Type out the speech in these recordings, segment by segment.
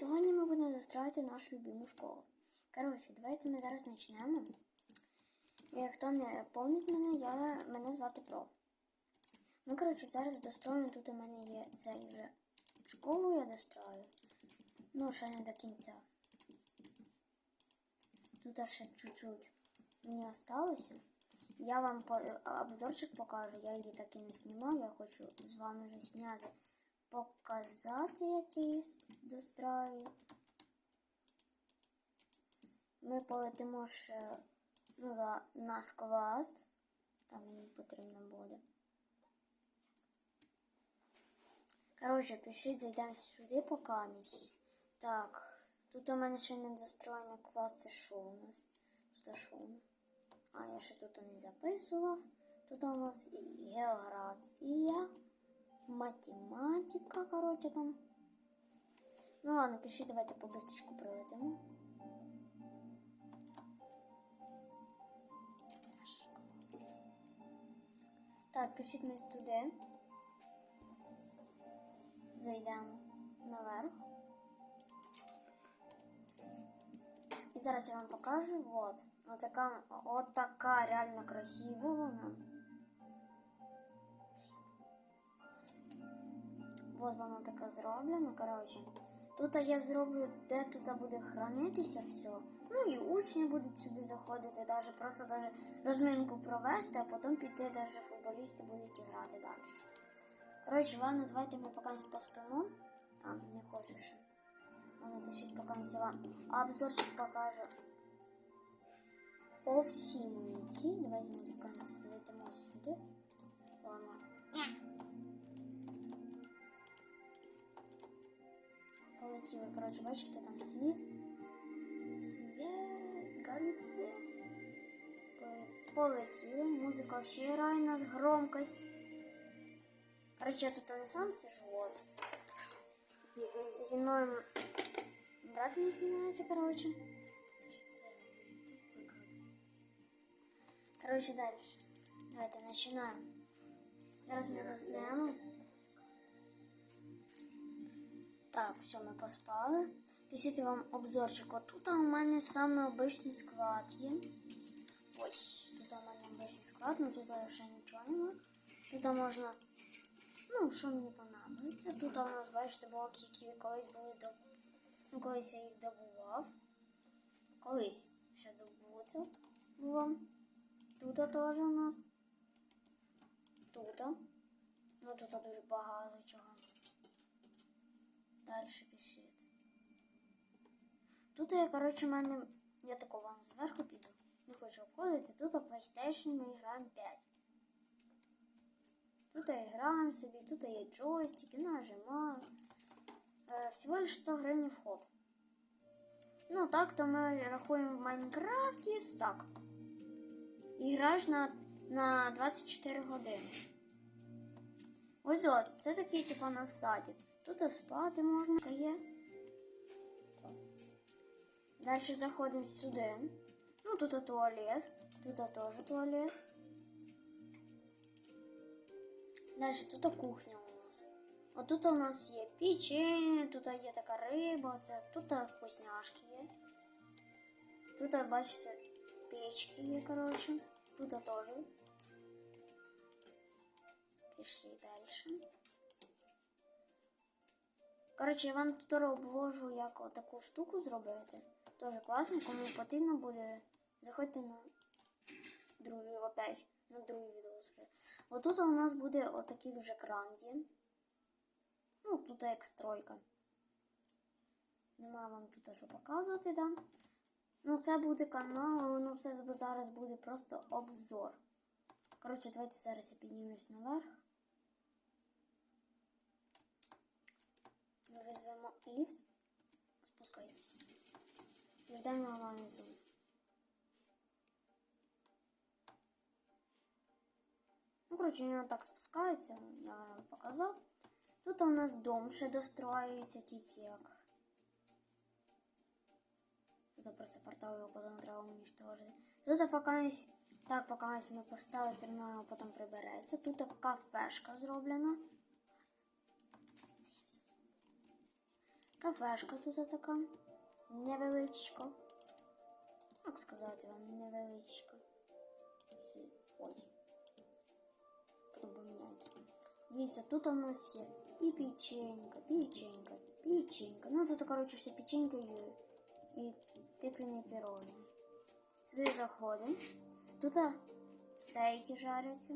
сьогодні ми будемо достроювати нашу любиму школу. Коротше, давайте ми зараз почнемо. Хто не помнить мене, я, мене звати Про. Ми, коротше, зараз достроїмо. Тут у мене є цей вже школу я дострою. Ну, ще не до кінця. Тут ще чуть-чуть мені осталося. Я вам обзорчик покажу. Я її так і не знімав. Я хочу з вами вже зняти, показати, як я її достраю. Ми полетимо ще ну, за, на склад. Там мені потрібно буде. Коротше, пишіть, зайдемо сюди покамість. Так, тут у мене ще не достроєний клас, це що у нас? Тут що? А, я ще тут не записував. Тут у нас і географія, математика, коротше там. Ну ладно, пишіть, давайте по бистрічку прилетимо. Так, пишіть ми туди. Зайдемо наверх. І зараз я вам покажу. Вот. От така, от така реально красива вона. Вот вона така зроблена. Коротше. Тут я зроблю, де тут буде хранитися все. Ну і учні будуть сюди заходити, даже просто даже розминку провести, а потім піти, даже футболісти будуть грати далі. Коротше, ладно, давайте ми поки поспимо. А, не хочеш. Ладно, пишіть, поки вам обзорчик покажу. По всій миті. Давайте ми поки зайдемо сюди. Ладно. Полетіли, коротше, бачите, там світ. Світ, горить світ. Полетіли, музика ще грає на громкость. Короче, я тут не сам сижу, вот. Зі мною брат мій знімається, короче. Короче, дальше. Давайте починаємо. Зараз ми заснемо. Так, все, ми поспали. Пишіть вам обзорчик. От тут у мене саме обичний склад є. Ось, тут у мене обичний склад, ну тут ще нічого немає. Тут можна Ну, що мені подобається. Тут у нас, бачите, блоки, які колись були до. Ну, колись я їх добував. Колись ще добуться було. Тут теж у нас. Тут. Ну тут дуже багато чого. Далі пишіть. Тут я, коротше, в мене. Я тако вам зверху піду. Не хочу обходити. Тут PlayStation ми граємо 5. Тут я играем себе, тут є джойстики, нажимаю. Э, всего лишь 100 гривень вход. Ну так, то ми рахуємо в Майнкрафті так. І граєш на, на 24 години. Ось от, це такий типу на садик. Тут спати можна є. Далі заходимо сюди. Ну тут туалет. Тут теж туалет. Далі тут кухня у нас. От тут у нас є печення, тут є така риба, це тут вкусняшки є. Тут, бачите, печки є, коротше. Тут теж. Пішли далі. Коротше, я вам тут обложу, як таку штуку зробити. Тоже класно, кому потрібно буде. Заходьте на другий опять, на другий відео. Отут у нас буде отакий вже кран є. Ну, тут як стройка. Нема вам тут що показувати, да? Ну, це буде канал, ну це зараз буде просто обзор. Коротше, давайте зараз я піднімусь наверх. Ми ліфт. Спускайтесь. Ждемо на внизу. Ну, коротше, він так спускається, я вам показав. Тут у нас дом ще достроюється, тільки як. Тут просто портал його потім треба уничтожити. Тут поки так, поки ми поставили, все одно його потім прибереться. Тут кафешка зроблена. Кафешка тут така. Невеличка. Як сказати вам, невеличка. Ой. Потім поміняється. Дивіться, тут у нас є і печенька, печенька, печенька. Ну тут, коротше, все печенька і, і тиквені пироги. Сюди заходимо. Тут стейки жаряться.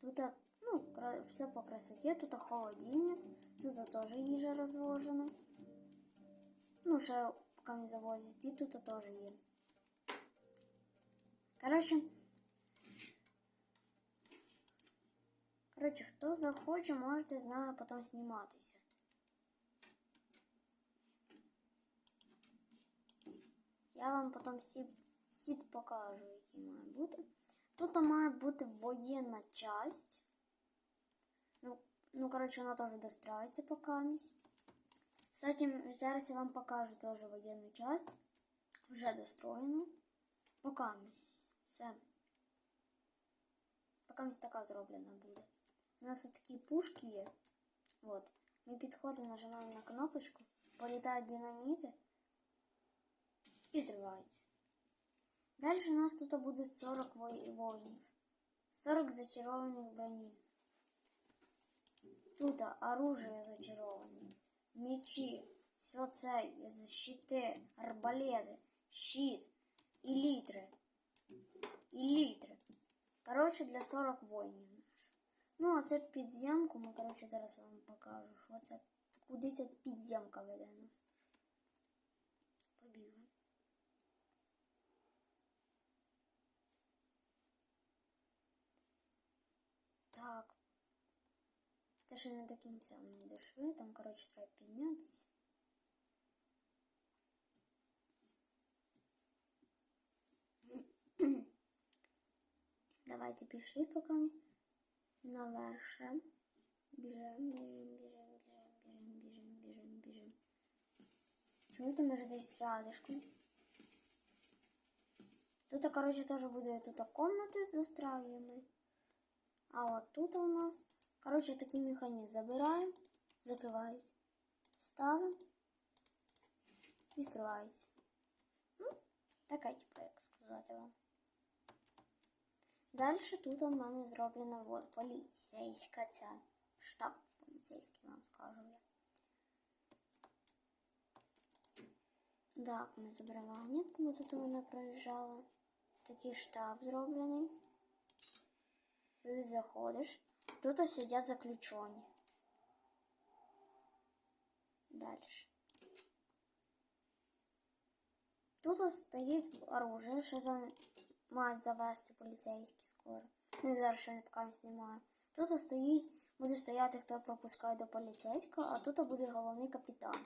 Тут ну, кра- все по красоті. Тут холодильник. Тут теж їжа розложена. Ну, ще поки не завозять. І тут теж є. Коротше. Коротше, хто захоче, можете з нами потім зніматися. Я вам потім всі, сіт покажу, який має бути. Тут має бути воєнна часть. Ну, коротше, вона теж дострається покамість. Кстати, зараз я вам покажу теж воєнну часть. Вже достроєну. Покамість. Це. Покамість така зроблена буде. У нас ось такі пушки є. От. Ми підходимо, нажимаємо на кнопочку, політають динаміти і зриваються. Далі у нас тут буде 40 вой- воїнів. 40 зачарованих бронів. Тут оружие зачаровані, мечі, все це, щити, арбалети, щит, і літри. І літри. Коротше, для 40 воїнів. Ну, а це підземку, ми, коротше, зараз вам покажу, що це, куди ця підземка веде нас. Побігли. Так. Це ще не до кінця ми не дійшли, там, коротше, треба піднятися. Давайте пішли поки ми наверше. Біжим, біжим, біжим, біжим, біжим, біжим, біжим, біжим. Чуєте, може десь рядышком. Тут, коротше, теж буде тут комнати застраюємо. А от тут у нас, коротше, такий механізм. Забираємо, закривається. Ставимо. Відкривається. Ну, така, типу, як сказати вам. Далі тут у мене зроблена от, поліцейська ця. Штаб поліцейський вам скажу я. Так, ми забрали вагнітку, бо тут вона проїжджала. Такий штаб зроблений. Сюди заходиш. Тут сидять заключені. Далі. Тут стоїть оружие, що за... мають завести поліцейські скоро. Ну і зараз ще не знімаю. Тут стоїть, буде стояти, хто пропускає до поліцейського, а тут буде головний капітан.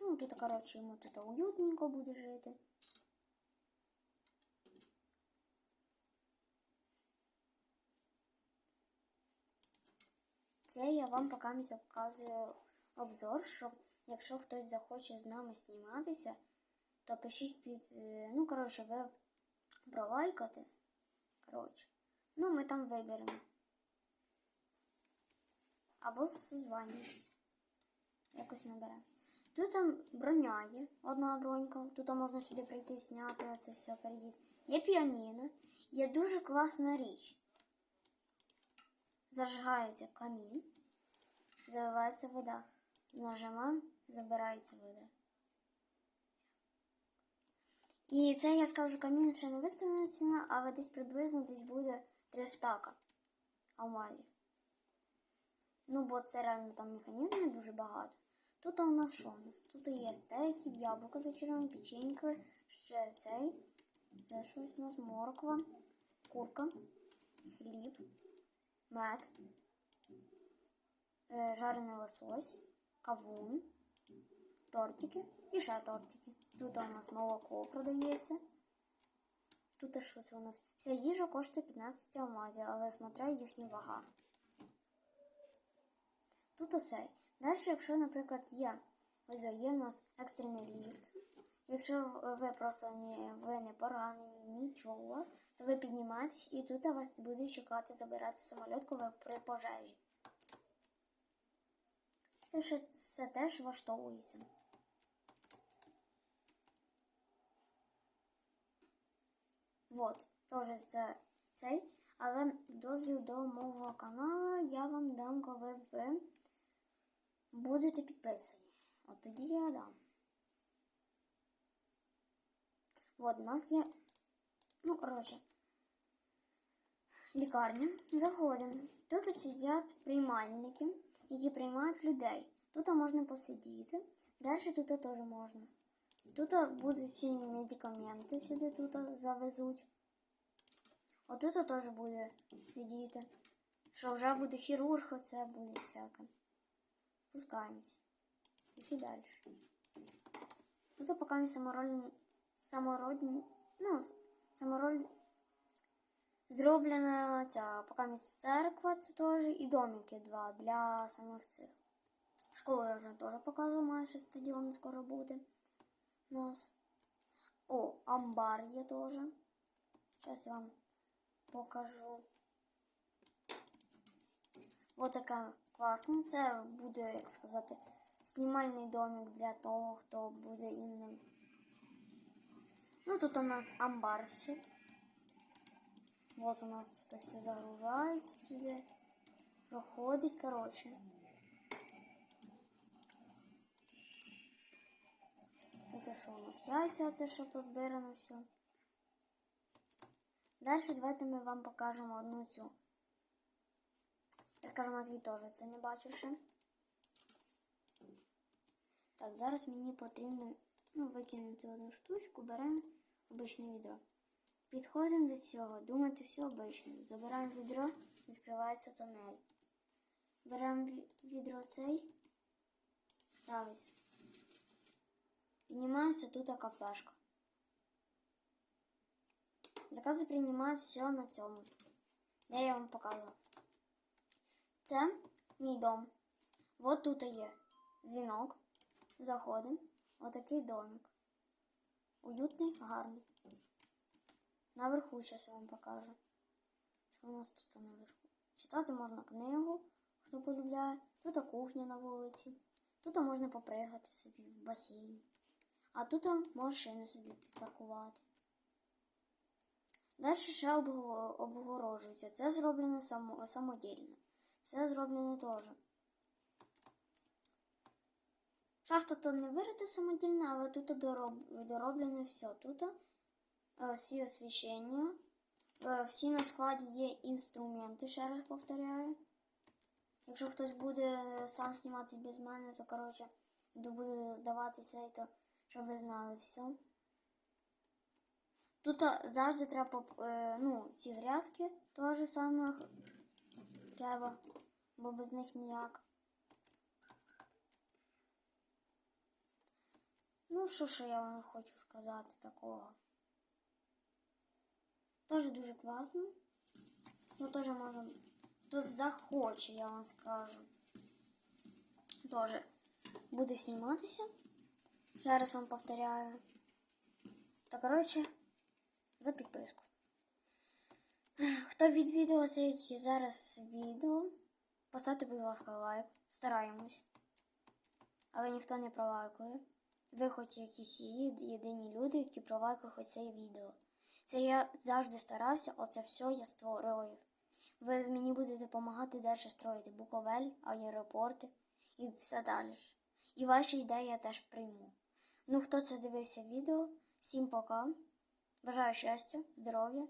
Ну, тут, коротше, йому тут уютненько буде жити. Це я вам поки показую обзор, що якщо хтось захоче з нами зніматися, то пишіть під. е, Ну, коротше, ви пролайкати. Коротше. Ну, ми там виберемо. Або созванюйтесь. Якось наберемо. Тут там броня є, одна бронька. Тут можна сюди прийти, зняти оце все переїзд. Є піаніно. Є дуже класна річ. Зажигається камін, заливається вода. Нажимаємо, забирається вода. І це я скажу, камін ще не виставлена але десь приблизно десь буде 3 стака алмазів. Ну, бо це реально там механізмів дуже багато. Тут у нас що у нас? Тут є стейки, яблуко зачаровані, печеньки, ще цей. Це щось у нас морква, курка, хліб, мед, е, жарений лосось, кавун, тортики і ще тортики. Тут у нас молоко продається. Тут щось у нас. Вся їжа коштує 15 алмазів, але смотря їхня вага. Тут усе. Далі, якщо, наприклад, є, ось є у нас екстрений ліфт. Якщо ви просто не, ви не поранені, нічого то ви піднімаєтесь і тут вас буде чекати забирати самоліт, коли при пожежі. Це все, все теж влаштовується. Вот, теж це цей. Але дозвіл до мого каналу я вам дам, коли ви будете підписані. От тоді я дам. От, у нас є. Ну, коротше. Лікарня. Заходимо. Тут сидять приймальники, які приймають людей. Тут можна посидіти. Далі тут теж можна. Тут будуть всі медикаменти сюди тут завезуть. Отут теж буде сидіти. Що вже буде хірург, оце буде всяке. Спускаємось. Пішли далі. Тут поки ми саморольні, самородні, ну, самороль... Зроблена ця поки церква, це теж і домики два для самих цих. Школу я вже теж показувала, майже стадіон скоро буде. У нас. О, амбар є теж. Зараз я вам покажу. Ось така класна. Це буде, як сказати, знімальний домик для того, хто буде іменно. Ну, тут у нас амбар все. Вот у нас тут все загружається сюди. Проходить, коротше. Тут що у нас яйця, це що позбирано все. Далі давайте ми вам покажемо одну цю. Я скажу Матвій теж це не бачу ще. Так, зараз мені потрібно ну, викинути одну штучку, беремо обичне відро. Підходимо до цього, думайте все обично. Забираємо відро, відкривається тонель. Беремо відро цей, ставиться. Піднімається тут кафешка. Закази приймають все на цьому. Де я вам показував. Це мій дом. Вот тут є дзвінок. Заходимо. Отакий домик. Уютний, гарний. Наверху зараз я вам покажу. Що у нас тут наверху? Читати можна книгу, хто полюбляє. Тут кухня на вулиці. Тут можна попригати собі в басейн. А тут машину собі паркувати. Далі ще обгорожується. Це зроблено само, самодільно. Все зроблено теж. Шахта то не вирита самодільно, але тут дороб, дороблено все. Тут е, всі освіщення, е, всі на складі є інструменти, ще раз повторяю. Якщо хтось буде сам зніматись без мене, то коротше буде здавати цей, то щоб ви знали все. Тут завжди треба, е, ну, ці грядки теж саме треба, бо без них ніяк. Ну, що ще я вам хочу сказати такого? Теж дуже класно. Ну, теж можна. Хто захоче, я вам скажу. Теж буде зніматися. Ще раз вам повторяю. Та, коротше за підписку. Хто відвідував це зараз відео, поставте, будь ласка, лайк. Стараємось. Але ніхто не пролайкує. Ви хоч якісь єдині люди, які пролайкали хоч це відео. Це я завжди старався, оце все я створюю. Ви мені будете допомагати далі строїти Буковель, аеропорти і все далі. І ваші ідеї я теж прийму. Ну, хто це дивився відео, всім пока. Бажаю щастя, здоров'я.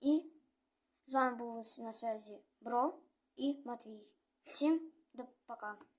І з вами був на связі Бро і Матвій. Всім до пока.